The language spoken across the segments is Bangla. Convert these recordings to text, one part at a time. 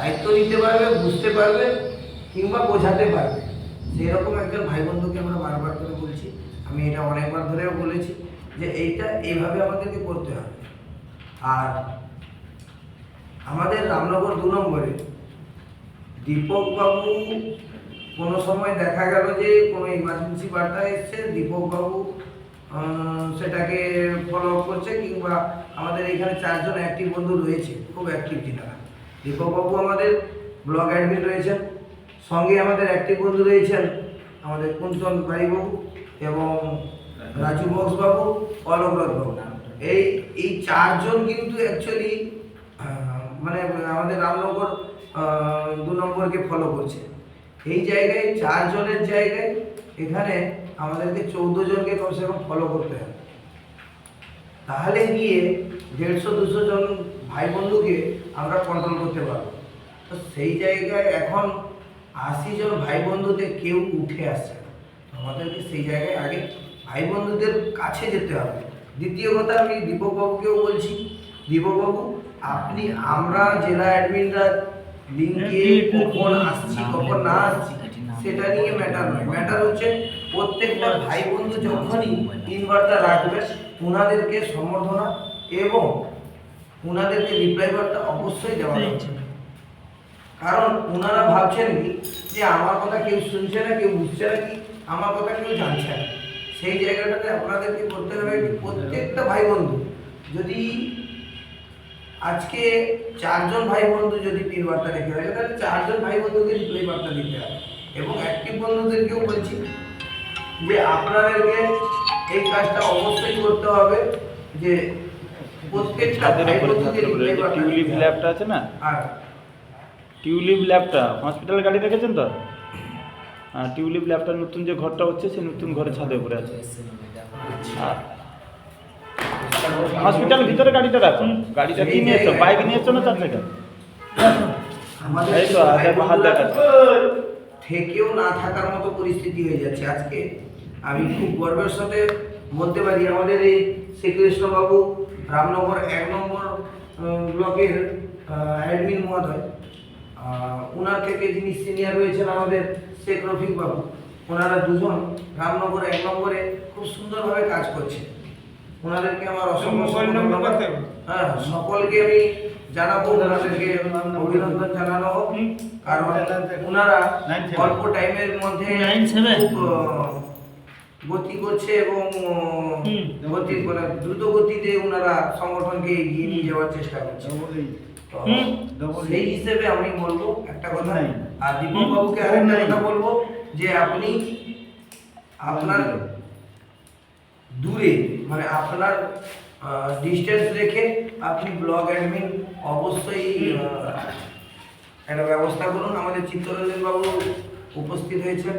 দায়িত্ব নিতে পারবে, বুঝতে পারবে, কিংবা বোঝাতে পারবে। সেরকম একজন ভাই বন্ধুকে আমরা বারবার করে বলছি। আমি এটা অনেকবার ধরেও বলেছি যে এইটা এইভাবে আমাদেরকে করতে হবে। আর আমাদের রামনগর দু নম্বরে দীপকবাবু কোনো সময় দেখা গেল যে কোনো ইমার্জেন্সি বার্তা এসছে, দীপকবাবু সেটাকে ফলো করছে কিংবা আমাদের এখানে চারজন অ্যাক্টিভ বন্ধু রয়েছে, খুব অ্যাক্টিভ যিনারা। দীপকবাবু আমাদের ব্লক অ্যাডমিন রয়েছেন, সঙ্গে আমাদের অ্যাক্টিভ বন্ধু রয়েছেন আমাদের কুন্তন বাড়িবাবু এবং রাজু বক্সবাবু অলকরথ বাবু। এই এই চারজন কিন্তু অ্যাকচুয়ালি মানে আমাদের রামনগর দু নম্বরকে ফলো করছে। এই জায়গায়, চারজনের জায়গায় এখানে আমাদেরকে চৌদ্দ জনকে কমসে কম ফলো করতে হবে। তাহলে গিয়ে দেড়শো দুশো জন ভাই বন্ধুকে আমরা কন্ট্রোল করতে পারব। তো সেই জায়গায় এখন আশি জন ভাই বন্ধুতে কেউ উঠে আসছে না। আমাদেরকে সেই জায়গায় আগে ভাই বন্ধুদের কাছে যেতে হবে। দ্বিতীয় কথা আমি দীপকবাবুকেও বলছি দীপকবাবু আপনি আমরা জেলা অ্যাডমিনরা লিঙ্কে কখন আসছি কখন না আসছি সেটা নিয়ে ম্যাটার নয়। ম্যাটার হচ্ছে প্রত্যেকটা ভাই বন্ধু যখনই ইনভার্টার রাখবে ওনাদেরকে সম্বর্ধনা এবং ওনাদেরকে রিপ্লাই বার্তা অবশ্যই দেওয়া হচ্ছে কারণ ওনারা ভাবছেন কি? যে আমার কথা কেউ শুনছে না কেউ বুঝছে না কি? আমার কথা কেউ জানছে না। সেই জায়গাটাতে আপনাদেরকে করতে হবে প্রত্যেকটা ভাই বন্ধু যদি আজকে চারজন ভাই বন্ধু যদি তিন বার্তা রেখে হয় তাহলে চারজন ভাই বন্ধুকে রিপ্লাই বার্তা দিতে হবে। এবং অ্যাক্টিভ বন্ধুদেরকেও বলছি যে আপনাদেরকে এই কাজটা অবশ্যই করতে হবে যে ছাদের উপরে ছাদের উপরে যে টিউলিপ ল্যাবটা আছে না? টিউলিপ ল্যাবটা হসপিটাল গাড়ি দেখেছেন তো? হ্যাঁ টিউলিপ ল্যাবটা নতুন যে ঘরটা হচ্ছে সেই নতুন ঘরে ছাদের উপরে আছে। হসপিটাল ভিতরে গাড়িটা রাখুন। গাড়িটা কি নিয়েছো? বাইক নিয়েছো না চার চাকা এই তো হাত দেখাচ্ছে। থেকেও না থাকার মতো পরিস্থিতি হয়ে যাচ্ছে আজকে। আমি খুব গর্বের সাথে বলতে পারি আমাদের এই শ্রীকৃষ্ণবাবু রামনগর এক নম্বর ব্লকের অ্যাডমিন মহোদয়। ওনার থেকে যিনি সিনিয়র রয়েছেন আমাদের শেখ রফিক বাবু ওনারা দুজন রামনগর এক নম্বরে খুব সুন্দরভাবে কাজ করছে ওনাদেরকে আমার অসংখ্য হ্যাঁ সকলকে আমি জানাব ওনাদেরকে অভিনন্দন জানানো হোক। কারণ ওনারা অল্প টাইমের মধ্যে গতি করছে এবং গতি মানে দ্রুত গতিতে ওনারা সংগঠনকে এগিয়ে নিয়ে যাওয়ার চেষ্টা করছে। সেই হিসেবে আমি বলব একটা কথা। আর দীপক বাবুকে আরেকটা কথা বলব যে আপনি আপনার দূরে মানে আপনার ডিস্টেন্স রেখে আপনি ব্লগ অ্যাডমিন অবশ্যই একটা ব্যবস্থা করুন। আমাদের চিত্তরঞ্জন বাবু উপস্থিত হয়েছেন।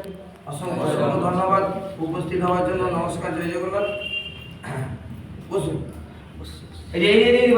অসংখ্য অসংখ্য ধন্যবাদ উপস্থিত হওয়ার জন্য নমস্কার জয় জগন্নাথ বসুন এই এই এই